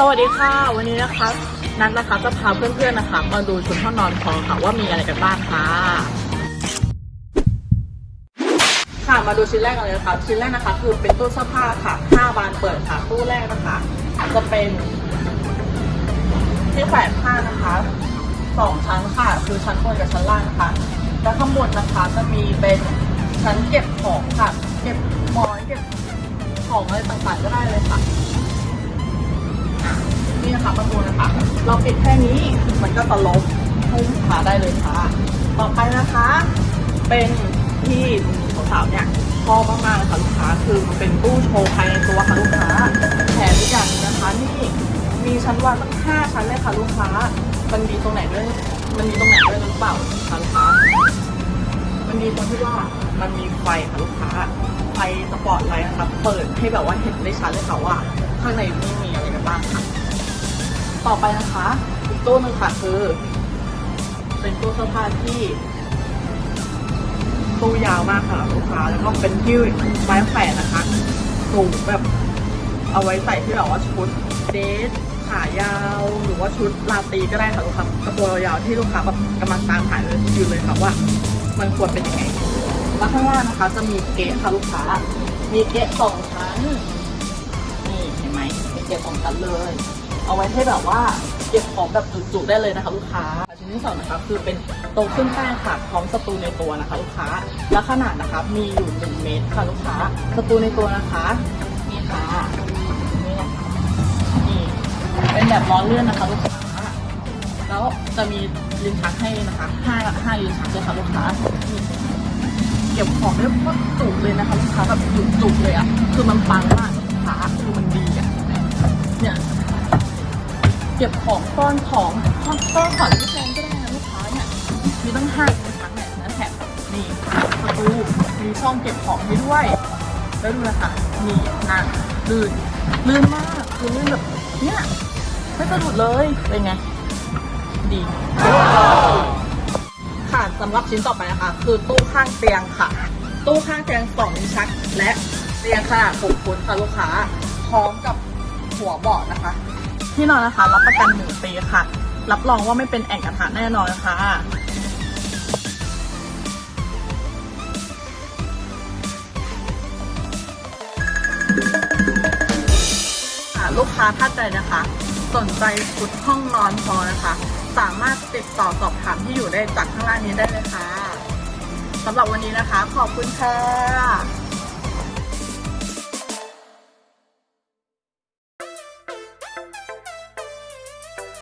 สวัสดีค่ะ วันนี้นะคะนัทนะคะจะพาเพื่อนๆนะคะมาดูชุดห้องนอนพอค่ะว่ามีอะไรกันบ้างค่ะ ค่ะมาดูชิ้นแรกกันเลยนะคะชิ้นแรกนะคะ คือเป็นตู้เสื้อผ้าค่ะ5บานเปิดค่ะตู้แรกนะคะ จะเป็นที่แขวนผ้านะคะสองชั้นค่ะ คือชั้นบนกับชั้นล่างนะคะแล้วข้างบนนะคะจะมีเป็นชั้นเก็บของค่ะ เก็บหมอนเก็บของอะไรต่างๆก็ได้เลย นะคะประตูนะคะ เราปิดแค่นี้มันก็จะลบให้ลูกค้าได้เลยค่ะ ต่อไปนะคะ เป็นที่สาวๆเนี่ยชอบมากๆเลยค่ะลูกค้าคือมันเป็นตู้โชว์ภายในตัวค่ะลูกค้าแถมอีกอย่างนะคะนี่มีชั้นวางตั้งห้าชั้นเลยค่ะลูกค้า มันดีตรงไหนด้วยมันดีตรงไหนด้วยหรือเปล่าคะลูกค้า มันดีตรงที่ว่ามันมีไฟค่ะลูกค้าไฟสปอตไลท์นะคะเปิดให้แบบว่าเห็นได้ชัดเลยค่ะว่า ข้างในมีมีอะไรกันบ้างค่ะ ต่อไปนะคะอีกตู้หนึ่งค่ะคือเป็นตู้เสื้อผ้าที่ตู้ยาวมากค่ะลูกค้าแล้วก็เป็นที่ไม้แขวนนะคะสูงแบบเอาไว้ใส่ที่แบบว่าชุดเดทขายาวหรือว่าชุดลาตรีก็ได้ค่ะลูกค้ากระโปรงยาวที่ลูกค้าแบบกำลังตามหาเลยอยู่เลยค่ะว่า มันควรเป็นยังไงแล้วข้างล่างนะคะ จะมีเกะค่ะลูกค้า มีเกะสองชั้นนี่เห็นไหมมีเก็บของกันเลย เอาไว้ให้แบบว่าเก็บของแบบจุๆได้เลยนะคะลูกค้าชิ้นที่สองนะคะคือเป็นโต๊ะเครื่องแป้งค่ะพร้อมสตูในตัวนะคะลูกค้าและขนาดนะคะมีอยู่หนึ่งเมตรค่ะลูกค้าสตูในตัวนะคะนี่ค่ะนี่นะคะนี่เป็นแบบล้อเลื่อนนะคะลูกค้าแล้วจะมีลิ้นชักให้นะคะห้าห้าลิ้นชักเลยค่ะลูกค้านี่เก็บของได้โคตรจุเลยนะคะลูกค้าแบบจุๆเลยอะคือมันปังมากลูกค้าคือมันดี เก็บของซ่อนของซ่อนของที่แฟนก็ได้นะลูกค้าเนี่ยมีตั้งห้าเป็นครั้งเนี่ยนะแถมนี่ประตูมีช่องเก็บของให้ด้วย แล้วดูนะคะนี่นั่งลื่นลื่นมากคือลื่นแบบเนี่ยไม่สะดุดเลยเป็นไงดีค่ะสำหรับชิ้นต่อไปนะคะ คือตู้ข้างเตียงค่ะ ตู้ข้างเตียงสองลิ้นชักและเตียงขนาดหกฟุตค่ะลูกค้าพร้อมกับหัวเบาะนะคะ ที่นอนนะคะ รับประกันหนึ่งปีค่ะ รับรองว่าไม่เป็นแอ่งกระทะแน่นอนค่ะคะลูกค้าท่านใดนะคะ สนใจชุดห้องนอนพอนะคะ สามารถติดต่อสอบถามที่อยู่ได้จากข้างล่างนี้ได้เลยค่ะสำหรับวันนี้นะคะ ขอบคุณค่ะ